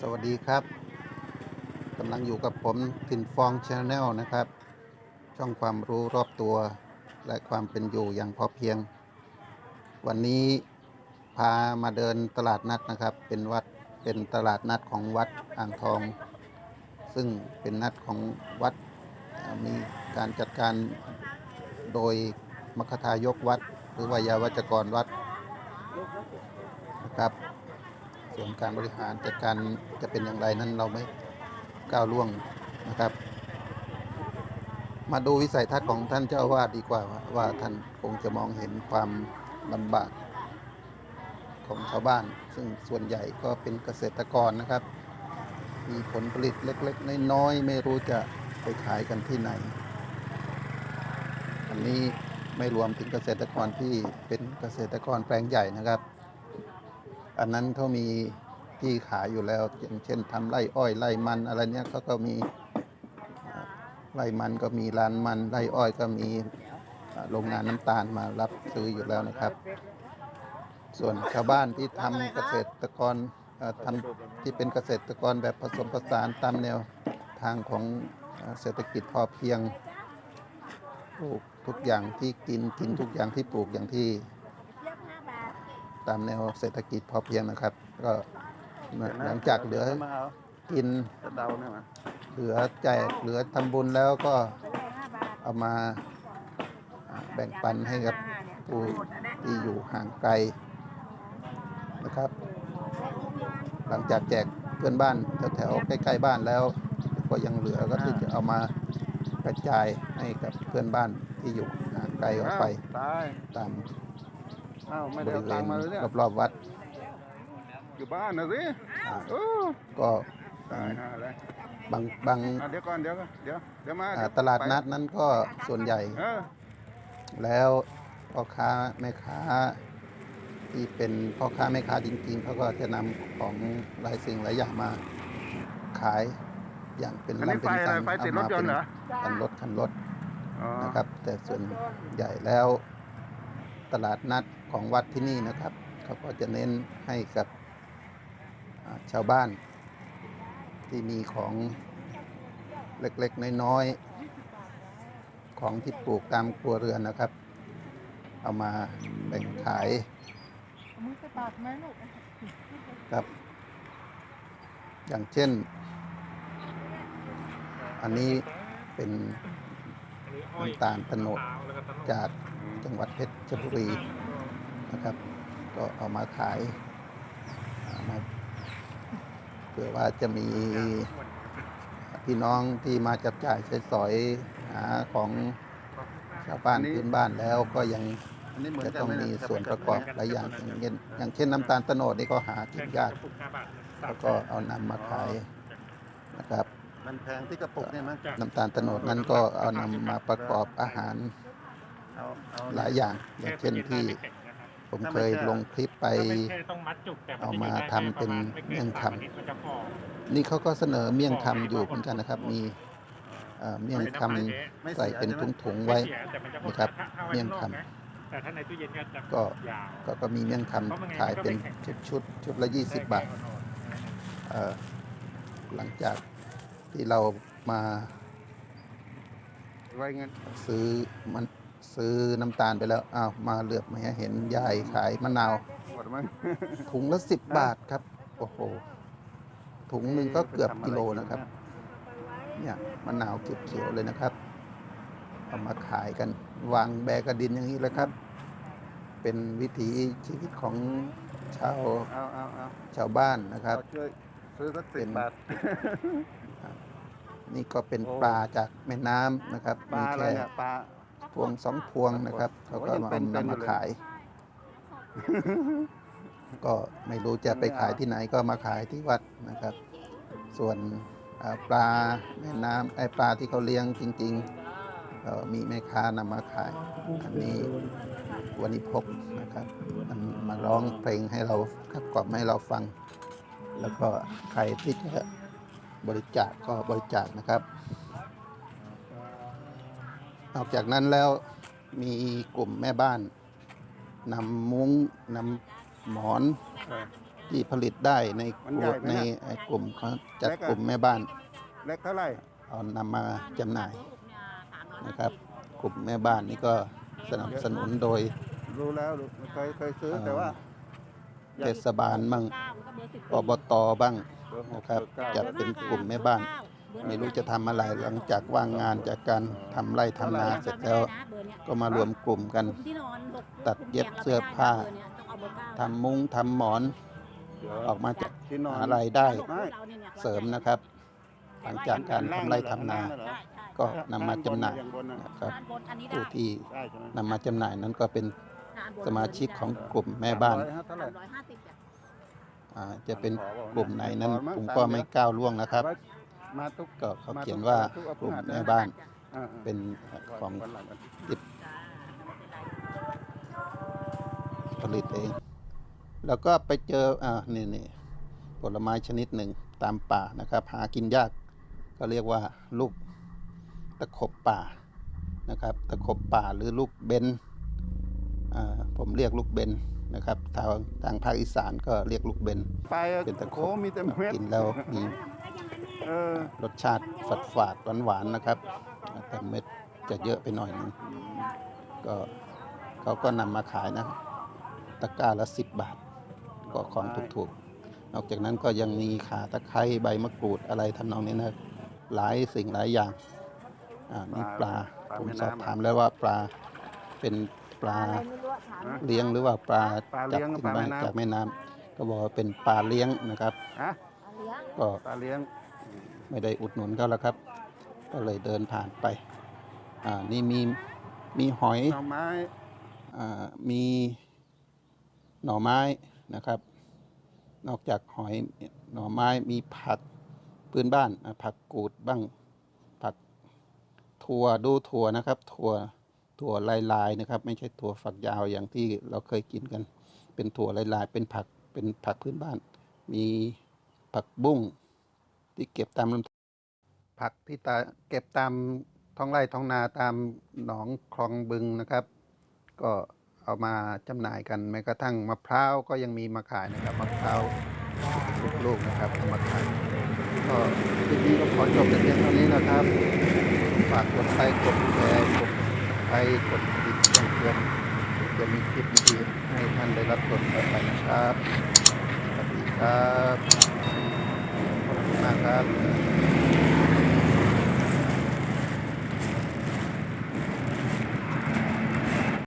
สวัสดีครับกำลังอยู่กับผมทินฟองชาแนลนะครับ ช่องความรู้รอบตัว และความเป็นอยู่อย่างพอเพียง วันนี้พามาเดินตลาดนัดนะครับ เป็นวัดเป็นตลาดนัดของวัดอ่างทอง ซึ่งเป็นนัดของวัดมีการจัดการโดยมคทายกวัด หรือวายาวัจกรวัดนะครับ ส่วนการบริหารจัดการจะเป็นอย่างไรนั้นเราไม่ก้าวล่วงนะครับ มาดูวิสัยทัศน์ของท่านเจ้าอาวาสดีกว่าว่าว่าท่านคงจะมองเห็นความลำบากของชาวบ้าน ซึ่งส่วนใหญ่ก็เป็นเกษตรกรนะครับ มีผลผลิตเล็กๆ น้อยๆ ไม่รู้จะไปขายกันที่ไหน อันนี้ไม่รวมถึงเกษตรกรที่เป็นเกษตรกรแปลงใหญ่นะครับ อันนั้นเขามีที่ขายอยู่แล้วอย่างเช่นทำไร่อ้อยไร่มันอะไรเนี้ยเขาก็มีไร่มันก็มีร้านมันไร่อ้อยก็มีโรงงานน้ำตาลมารับซื้ออยู่แล้วนะครับ ส่วนชาวบ้านที่ทำเกษตรกรเอ่อทำที่เป็นเกษตรกรแบบผสมผสานตามแนวทางของเศรษฐกิจพอเพียงปลูกทุกอย่างที่กินกินทุกอย่างที่ปลูกอย่างที่ ตามแนวเศรษฐกิจพอเพียงนะครับ ก็หลังจากเหลือมาเอากินจะเดาเนี่ยมาเหลือแจกเหลือทำบุญแล้วก็เอามาอ่าแบ่งปันให้กับผู้ที่อยู่ห่างไกลนะครับ หลังจากแจกเพื่อนบ้านแถวๆใกล้ๆบ้านแล้ว ก็ยังเหลือก็ที่จะเอามากระจายให้กับเพื่อนบ้านที่อยู่ห่างไกลออกไปตายตาม อ้าวไม่บได้ริเอาเวตังณค์มาเลยเนี่ย รอบๆวัด อยู่บ้านนะสิอ่าโอ้ก็ตายห่าเลยบางบางอะเดี๋ยวก่อนเดี๋ยวก่อนเดี๋ยวเดี๋ยวมาอ่าเยวตลาดไปนัดนั้นก็ส่วนใหญ่ เออแล้วพ่อค้าแม่ค้า ที่เป็นพ่อค้าแม่ค้าจริงๆเขาก็จะนำของหลายสิ่งหลายอย่างมาขายอย่างเป็นอันนี้ลำเป็ไฟนอะไรสันไฟติดรถยนต์เหรอคันรถคันรถอ๋อนะครับ แต่ส่วนใหญ่แล้วตลาดนัด ของวัดที่นี่นะครับ เขาก็จะเน้นให้กับชาวบ้าน ที่มีของเล็กๆ น้อยๆ ของที่ปลูกตามครัวเรือนนะครับ เอามาแบ่งขายมือไปปากไหมลูกครับ อย่างเช่น อันนี้เป็นน้ำตาลตะโนดจากจังหวัดเพชรบุรี นะครับ ก็เอามาขายเอามาเผื่อว่าจะมีพี่น้องที่มาจับจ่ายใช้สอยหาของชาวบ้านพื้นบ้านแล้วก็ยังอันนี้เหมือนจะกันต้องไหมีเยส่วนประกอบหลายอย่างอย่างเช่นอย่างเช่นน้ำตาลโตโนดนี่ก็หากินยากแล้วก็เอานำมาขายนะครับมันแพงที่กระปุกเนี่ยมั้ยน้ำตาลโตโนดนั้นก็เอานำมาประกอบอาหารเอาเอาหลายอย่างอย่างเช่นที่ ผมเคยลงคลิปไปไม่ใช่ต้องมัดจุกแต่นเอามาจะยู่ได้ทำเป็นแค่เมี่ยงคำสามอาทิตย์มันจะฝ่อนี่เขาก็เสนอเมี่ยงคำอยู่เหมือนกันนะครับ มีเอ่อเมี่ยงคำไม่ใส่เสียเป็นใช่ไหมถุงๆไม่ไว้เสียแต่มันจะนะครับถ้าอาไว้เมี่ยงข้าคำนอกนะแต่ถ้าในตู้เย็นก็จะก็ยาวก็ก็มีเมี่ยงคำขายเป็นชุดชุดๆชุดละ20บาทเอ่อหลังจากที่เรามาไว้เงินซื้อมัน ซื้อน้ำตาลไปแล้วอ้าวมาเหลือบมาเห็นยายขายมะนาวหมดมั้งถุงละสิบบาทครับ โอ้โห ถุงหนึ่งก็เกือบกิโลนะครับ เนี่ยมะนาวเขียวๆเลยนะครับเอามาขายกันวางแบกระดินอย่างนี้เลยครับ เป็นวิถีชีวิตของชาวเอาเอาเอาชาวบ้านนะครับเอาช่วยซื้อสักเป็สิบนบาท นี่ก็เป็นโอ้ ปลาจากแม่น้ำนะครับปลามีอะไรแค่ เนี่ยปลา พวงสองพวงนะครับเขาก็โอ้ยังมาเป็นๆนำมาอยู่เลยขาย ก็ไม่รู้จะไปขายที่ไหนก็มาขายที่วัดนะครับ ส่วนอ่าปลาแม่น้ำไอปลาที่เขาเลี้ยงจริงๆก็มีแม่ค้านำมาขาย อันนี้วันนี้พกนะครับมันมาร้องเพลงให้เราขับกล่อมให้เราฟัง แล้วก็ใครที่จะบริจาคก็บริจาคนะครับ นอกจากนั้นแล้วมีกลุ่มแม่บ้านนำมุ้งนำหมอนเออที่ผลิตได้ในมันใหญ่ไหมในเนี่ยไอ้กลุ่มเขาจัดเล็กอะกลุ่มแม่บ้านเล็กเท่าไหร่เอานำมาจำหน่ายนะครับ กลุ่มแม่บ้านนี่ก็สนับสนุนโดย รู้แล้วรู้เคยเคยซื้อเอ่อแต่ว่าเทศบาลบ้างอบตบ้างเบอร์หกนะครับเบอร์จัเก้าดเป็นกลุ่มแม่บ้าน ไม่รู้จะทำอะไรหลังจากว่างงานจากการทำไร่ทำนาเสร็จแล้ว ก็มารวมกลุ่มกัน ตัดเย็บเสื้อผ้าทำมุ้งทำหมอนเดี๋ยวออกมาจากที่นอนหารายได้ไม่เสริมนะครับ หลังจากการทำไร่ทำนาเหรอก็นำมาจำหน่ายข้งบนอย่างบนน่ะนะครับอันนี้ผู้ที่ได้ใช่ไหมนำมาจำหน่ายนั้นก็เป็นสมาชิกของกลุ่มแม่บ้านร้อยห้เท่าไหร่ร้อยห้าสิบอ่าจะเป็นกลุ่มไหนนั้นผมก็ไม่ก้าวล่วงนะครับ มาทุกก็เขาเขียนว่ากลุ่มแม่บ้านอ่าเป็นของวันหลังวันผลิตเอง แล้วก็ไปเจออ่านี่นี่ผลไม้ชนิดหนึ่งตามป่านะครับ หากินยากก็เรียกว่าลูกตะขบป่านะครับ ตะขบป่าหรือลูกเบนอ่าผมเรียกลูกเบนนะครับทางทางภาคอีสานก็เรียกลูกเบน ไปอะเป็นตะขโอ้บมีแต่เม็ดกินแล้วมีเออ รสชาติฝาดฝาดหวานหวานๆนะครับ แต่เม็ดจะเยอะไปหน่อยนึงก็เขาก็นำมาขายนะ ตะกร้าละสิบบาท ก็ของถูกๆ นอกจากนั้นก็ยังมีขาตะไคร้ใบมะกรูดอะไรทำนองนี้นะหลายสิ่งหลายอย่างอ่านี่ปลาปลาผมแม่สอบน้ำถามแล้วว่าปลาเป็นปลาอะไรไม่รู้อะถามฮะเลี้ยงหรือว่าปลาปลาเลี้จากยงที่ปลาบ้านแม่น้ำจากแม่น้ำก็บอกว่าเป็นปลาเลี้ยงนะครับฮะเลี้ยงก็ปลาเลี้ยง ไม่ได้อุดหนุนเขาแล้วครับ ก็เลยเดินผ่านไป อ่า นี่มี มีหอย หน่อไม้ อ่า มีหน่อไม้นะครับ นอกจากหอยหน่อไม้มีผักพื้นบ้านอะผักกูดบ้างผักถั่วดูถั่วนะครับถั่วถั่วลายๆนะครับ ไม่ใช่ถั่วฝักยาวอย่างที่เราเคยกินกัน เป็นถั่วลายๆ เป็นผักเป็นผักพื้นบ้าน มีผักบุ้ง ที่เก็บตามลำผักที่ตาเก็บตามท้องไร่ท้องนาตามหนองคลองบึงนะครับ ก็เอามาจำหน่ายกันแม้กระทั่งมะพร้าวก็ยังมีมาขายนะครับมะพร้าวลูกๆนะครับมาขายก็คลิปนี้ก็ขอจบแต่เพียงเท่านี้นะครับฝากกดไลค์กดแชร์กดไลค์กดติดแจ้งเตือนจะมีคลิปดีๆให้ท่านได้รับชมต่อไปนะครับสวัสดีครับ มากครับ